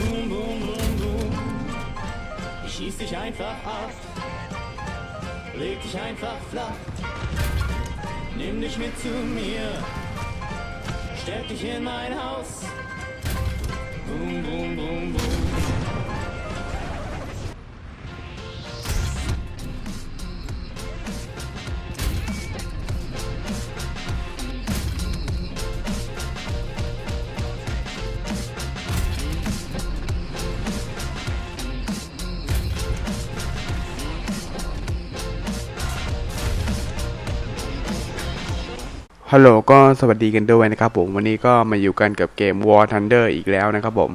boom, boom, boom, boom. Ich schieß dich einfach ab, leg dich einfach flach, nimm dich mit zu mir, steck dich in mein Haus. Boom, boom, boom, boom. ฮัลโหลก็สวัสดีกันด้วยนะครับผมวันนี้ก็มาอยู่กันกับเกม War Thunder อีกแล้วนะครับผม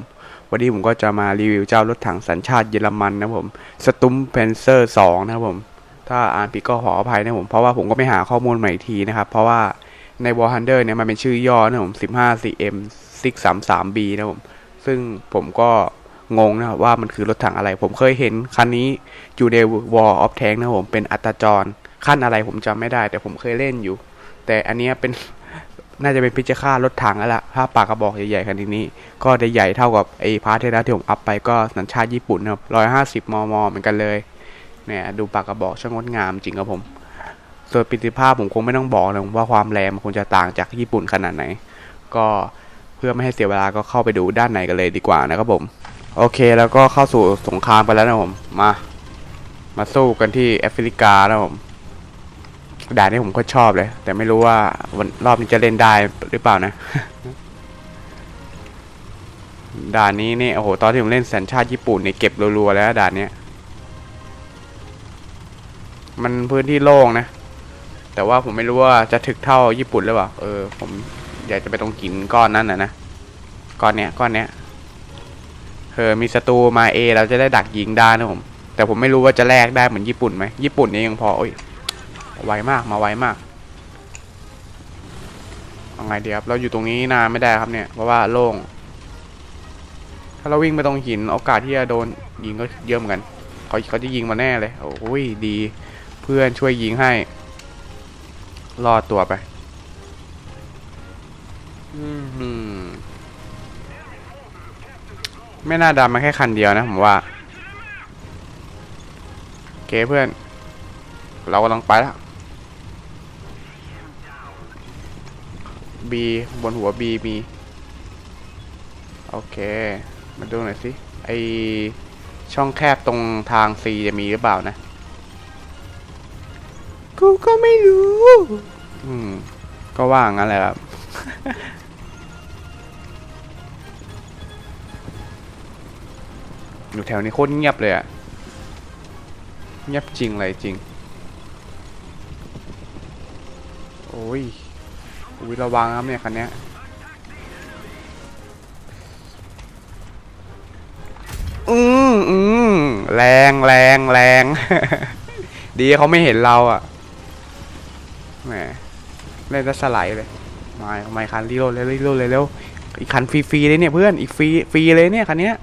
วันนี้ผมก็จะมารีวิวเจ้ารถถังสัญชาติเยอรมันนะผมสตุมเพนเซอร์2นะครับผม ถ้าอ่านผิดก็ขออภัยนะผมเพราะว่าผมก็ไปหาข้อมูลใหม่ทีนะครับ เพราะว่าใน War Thunder เนี่ยมันเป็นชื่อย่อนะผม 15cm 633b นะผมซึ่งผมก็งงนะครับว่ามันคือรถถังอะไร ผมเคยเห็นคันนี้อยู่ใน War of Tank นะผมเป็นอัตจรขั้นอะไรผมจำไม่ได้ แต่ผมเคยเล่นอยู่ แต่อันนี้เป็นน่าจะเป็นพิจารารถถังแล้วล่ะถ้าปากกระบอกใหญ่ๆคันนี้ ก็ได้ใหญ่เท่ากับไอ้พาร์ทเทนที่ผมอัพไปก็สัญชาติญี่ปุ่นนะครับร้อยห้าสิบมมเหมือนกันเลย เนี่ยดูปากกระบอกช่างงดงามจริงครับผม ส่วนประสิทธิภาพผมคงไม่ต้องบอกนะว่าความแรงมันคงจะต่างจากญี่ปุ่นขนาดไหน ก็เพื่อไม่ให้เสียเวลาก็เข้าไปดูด้านในกันเลยดีกว่านะครับผม โอเคแล้วก็เข้าสู่สงครามไปแล้วนะผม มา มาสู้กันที่แอฟริกานะผม ด่านนี้ผมก็ชอบเลย แต่ไม่รู้ว่าวันรอบนี้จะเล่นได้หรือเปล่านะ ด่านนี้นี่โอ้โหตอนที่ผมเล่นสัญชาติญี่ปุ่นเนี่ยเก็บรัวๆแล้วด่านเนี้ยมันพื้นที่โล่งนะ แต่ว่าผมไม่รู้ว่าจะถึกเท่าญี่ปุ่นหรือเปล่าเออ ผมอยากจะไปตรงหินก้อนนั้นนะนะก้อนเนี้ยก้อนเนี้ยเออมีศัตรูมาเอเราจะได้ดักยิงได้นะผมแต่ผมไม่รู้ว่าจะแลกได้เหมือนญี่ปุ่นไหมญี่ปุ่นนี่ยังพอโอ้ย ไวมากมาไวมากเอาไงดีครับเราอยู่ตรงนี้นานไม่ได้ครับเนี่ยเพราะว่าโล่งถ้าเราวิ่งไปตรงหินโอกาสที่จะโดนยิงก็เยอะเหมือนกันเขาเขาจะยิงมาแน่เลย โอ้ยดีเพื่อนช่วยยิงให้รอดตัวไปอืมหืมไม่น่าดำมาแค่คันเดียวนะผมว่า โอเคเพื่อน เรากำลังไปแล้ว B บนหัว B มี โอเค มาดูหน่อยสิ ไอช่องแคบตรงทาง C จะมีหรือเปล่านะ กูก็ไม่รู้ อืม ก็ว่างั้นแหละครับอยู่แถวนี้โคตรเงียบเลยอะเงียบจริงเลยจริง โอ้ย อุ้ยระวังครับเนี่ยคันนี้อืมอืมแรงแรงแรง ดีเขาไม่เห็นเราอะแหมเล่นจะสไลด์เลยมาทำไมคันรีโหลดเลยรีโหลดเลยเร็วอีกคันฟรีๆเลยเนี่ยเพื่อนอีกฟรีฟรีเลยเนี่ยคันเนี้ย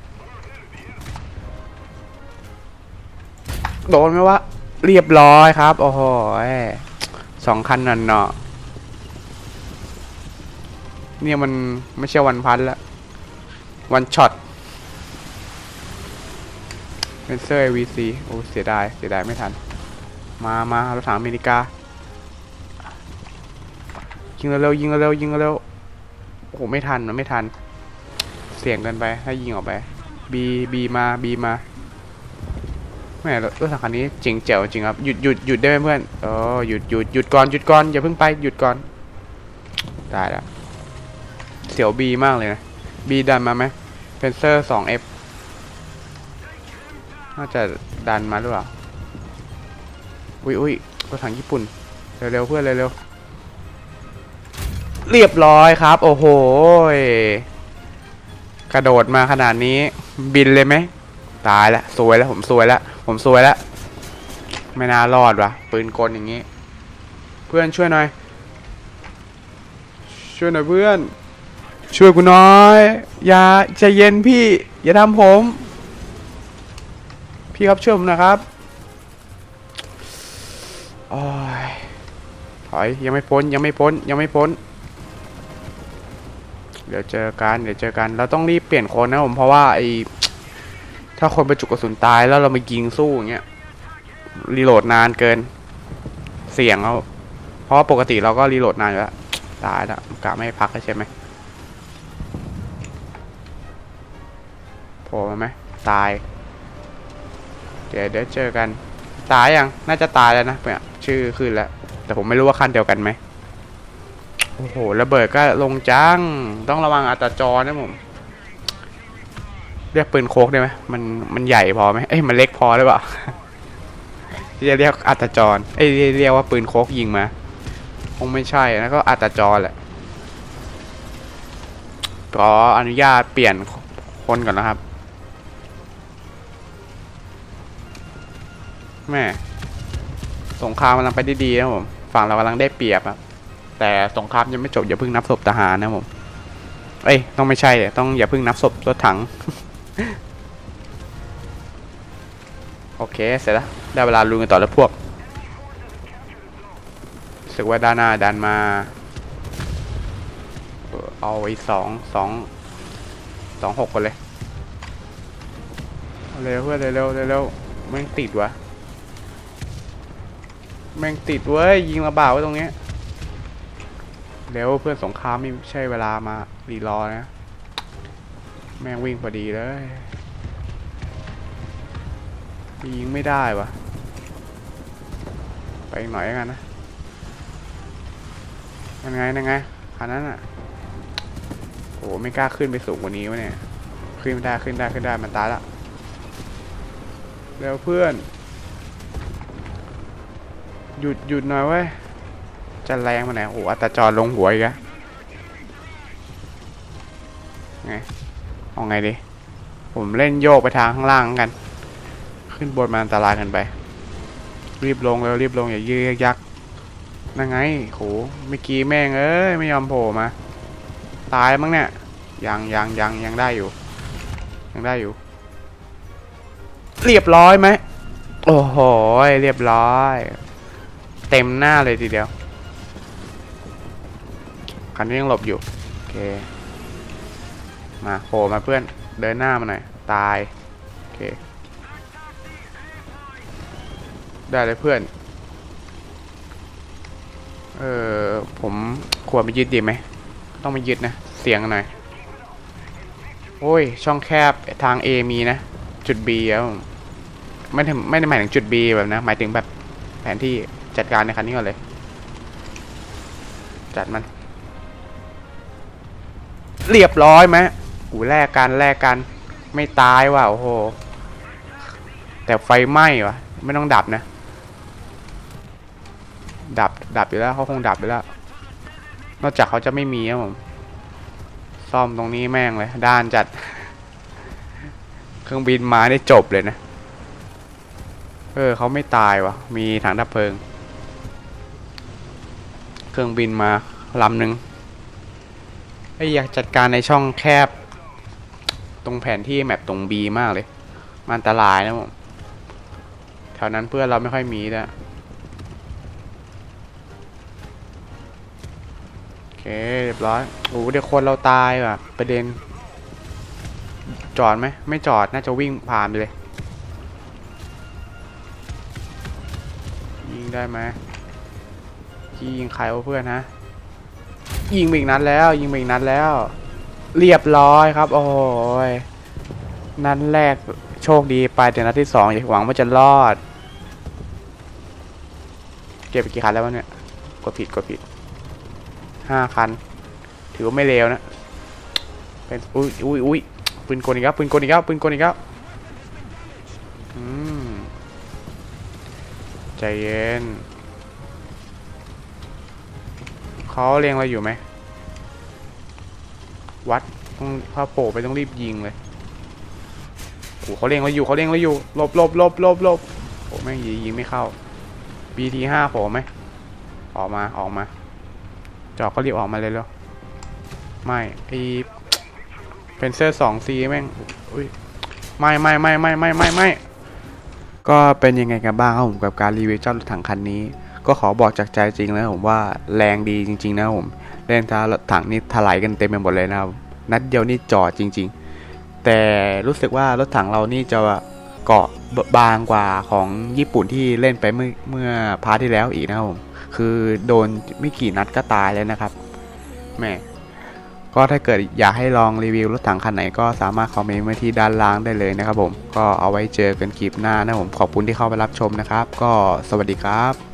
โดนไหมวะเรียบร้อยครับ โอ้โหสองคันนั่นเนาะ เนี่ยมันไม่ใช่วันพันละวันช็อตเป็นเซอร์ VC โอ้เสียดาย เสียดายไม่ทัน มามาเรถถังอเมริกา ยิงเร็วยิงเร็วยิงเร็วโอ้โหไม่ทันมันไม่ทัน เสี่ยงเกินไปให้ยิงออกไป B B มา B มาแม่รถถังคันนี้จริงเจ๋วจริงครับ หยุดหยุดหยุดได้ไหมเพื่อนเออหยุดหยุดหยุดก่อนหยุดก่อนอย่าเพิ่งไปหยุดก่อน ได้แล้ว เสียวบีมากเลยนะบีดันมาไหมเพนเซอร์สองเอฟน่าจะดันมาหรือเปล่า อุ้ยอุ้ยรถถังญี่ปุ่น เร็วๆเพื่อนเร็วๆเรียบร้อยครับ โอ้โห กระโดดมาขนาดนี้ บินเลยไหม ตายแล้วสวยแล้ว ผมสวยแล้ว ผมสวยแล้ว ไม่น่ารอดว่ะ ปืนกลอย่างนี้ เพื่อนช่วยหน่อย ช่วยหน่อยเพื่อน ช่วยกูน้อย อย่าใจเย็นพี่ อย่าทำผม พี่ครับช่วยผมนะครับโอ้ยถอยยังไม่พ้นยังไม่พ้นยังไม่พ้น เดี๋ยวเจอกันเดี๋ยวเจอกัน เราต้องรีบเปลี่ยนคนนะผมเพราะว่าไอถ้าคนไปจุกกระสุนตายแล้วเรามายิงสู้อย่างเงี้ยรีโหลดนานเกิน เสี่ยงเอาเพราะว่าปกติเราก็รีโหลดนานอยู่แล้วตายแล้วกะไม่พักใช่ไหม ล่มาไหมตาย เดี๋ยวเดี๋ยวเจอกัน ตายยังน่าจะตายแล้วนะเนี่ยชื่อขึ้นแล้ว แต่ผมไม่รู้ว่าขั้นเดียวกันไหมโอ้โหระเบิดก็ลงจัง ต้องระวังอัตาจรนะผม เรียกปืนโคกได้ไหมมันมันใหญ่พอไหมเอ้ยมันเล็กพอหรือเปล่าที่จะเรียกอัตาจรเอ้ยเรียกเรียกว่าปืนโคกยิงมาคงไม่ใช่แล้วก็อัตาจรแหละขออนุญาตเปลี่ยนคนก่อนนะครับ แม่สงครามกำลังไปได้ดีนะผมฝั่งเรากำลังได้เปรียบครับแต่สงครามยังไม่จบอย่าเพิ่งนับศพทหารนะผมเอ้ยต้องไม่ใช่ดิต้องอย่าเพิ่งนับศพรถถัง โอเคเสร็จแล้วได้เวลาลุยกันต่อแล้วพวกสึกว่าด้านหน้าดันมา เออเอาไอ้สองสองสองหกกันเลยเอาเร็วเพื่อนเร็วเร็วเร็วเร็วแม่ติดวะ แม่งติดเว้ย ยิงระบาดไว้ตรงเนี้ยเร็วเพื่อนสงครามไม่ใช่เวลามารีรอนะ แม่งวิ่งพอดีเลยยิงไม่ได้วะไปหน่อยกันนะยังไงยังไงคันนั้นอะโอ้ไม่กล้าขึ้นไปสูงกว่านี้วะเนี่ย ขึ้นไม่ได้ขึ้นได้ขึ้นได้มันตายละเร็วเพื่อน หยุดหยุดหน่อยเว้ย จะแรงมาไหนโอ้อัตจรลงหัวอีกอะไงเอาไงดีผมเล่นโยกไปทางข้างล่างกัน ขึ้นบนมันอันตรายกันไป รีบลงแล้วรีบลงอย่ายืกยักนั่งไงโหเมื่อกี้แม่งเอ้ยไม่ยอมโผล่มา ตายมั้งเนี่ยยังยังยังยังได้อยู่ ยังได้อยู่ เรียบร้อยไหมโอ้โหเรียบร้อย เต็มหน้าเลยทีเดียว คันนี้ยังหลบอยู่ โอเค มาโผล่มาเพื่อน เดินหน้ามาหน่อย ตาย โอเค ได้เลยเพื่อน เออผมควรไปยึดดีไหม ต้องไปยึดนะ เสียงหน่อย โอ้ย ช่องแคบทาง A มีนะ จุด B แล้วไม่ไม่ได้หมายถึงจุด B แบบนะ หมายถึงแบบแผนที่ จัดการในคันนี้ก่อนเลย จัดมัน เรียบร้อยไหมอูแลกกันแลกกัน ไม่ตายว่ะโอ้โห แต่ไฟไหม้ว่ะ ไม่ต้องดับนะ ดับดับอยู่แล้วเขาคงดับอยู่แล้ว นอกจากเขาจะไม่มีครับผมซ่อมตรงนี้แม่งเลย ด้านจัด เครื่องบินมาได้จบเลยนะ เออเขาไม่ตายว่ะ มีถังดับเพลิง เครื่องบินมาลำหนึ่งไออยากจัดการในช่องแคบ ตรงแผนที่แมปตรง B มากเลย มันอันตรายนะผมแถวนั้นเพื่อนเราไม่ค่อยมีด้วยโอเคเรียบร้อยโอ้เดี๋ยวคนเราตายว่ะประเด็น จอดไหมไม่จอดน่าจะวิ่งผ่านไปเลย ยิงได้ไหม พี่ยิงใครวะเพื่อนฮะยิงไปอีกนัดแล้ว ยิงไปอีกนัดแล้ว เรียบร้อยครับ โอ้ยนัดแรกโชคดีไปแต่นัดที่สองอย่าหวังว่าจะรอด เก็บไปกี่คันแล้ววะเนี่ยกดผิดกดผิดห้าคัน ถือว่าไม่เลวนะเป็นอุ้ยอุ้ยอุ้ยปืนกลอีกแล้วปืนกลอีกแล้วปืนกลอีกแล้วอืมใจเย็น เขาเรียงเราอยู่ไหม วัดต้องพอโผล่ไปต้องรีบยิงเลยโอ้เขาเรียงเราอยู่เขาเรียงเราอยู่หลบหลบหลบหลบหลบโอ้แม่งยิงยิงไม่เข้า BT ห้าโผล่ไหมออกมาออกมา จอกก็รีบออกมาเลยแล้วไม่ไอเป็นเซอร์สองซีแม่งอุ้ยไม่ไม่ไม่ไม่ไม่ไม่ไม่ก็เป็นยังไงกันบ้างครับผมกับการรีวิวเจ้ารถถังคันนี้ ก็ขอบอกจากใจจริงแล้วผมว่าแรงดีจริง ๆ นะผมเล่นท้ารถถังนี่ถลายกันเต็มไปหมดเลยนะครับ นัดเดียวนี่จอดจริง ๆ แต่รู้สึกว่ารถถังเรานี่จะเกาะบางกว่าของญี่ปุ่นที่เล่นไปเมื่อเมื่อพาร์ทที่แล้วอีกนะครับผมคือโดนไม่กี่นัดก็ตายแล้วนะครับแม่ก็ถ้าเกิดอยากให้ลองรีวิวรถถังคันไหนก็สามารถคอมเมนต์ไว้ที่ด้านล่างได้เลยนะครับผม ก็เอาไว้เจอกันคลิปหน้านะผมขอบคุณที่เข้าไปรับชมนะครับ ก็สวัสดีครับ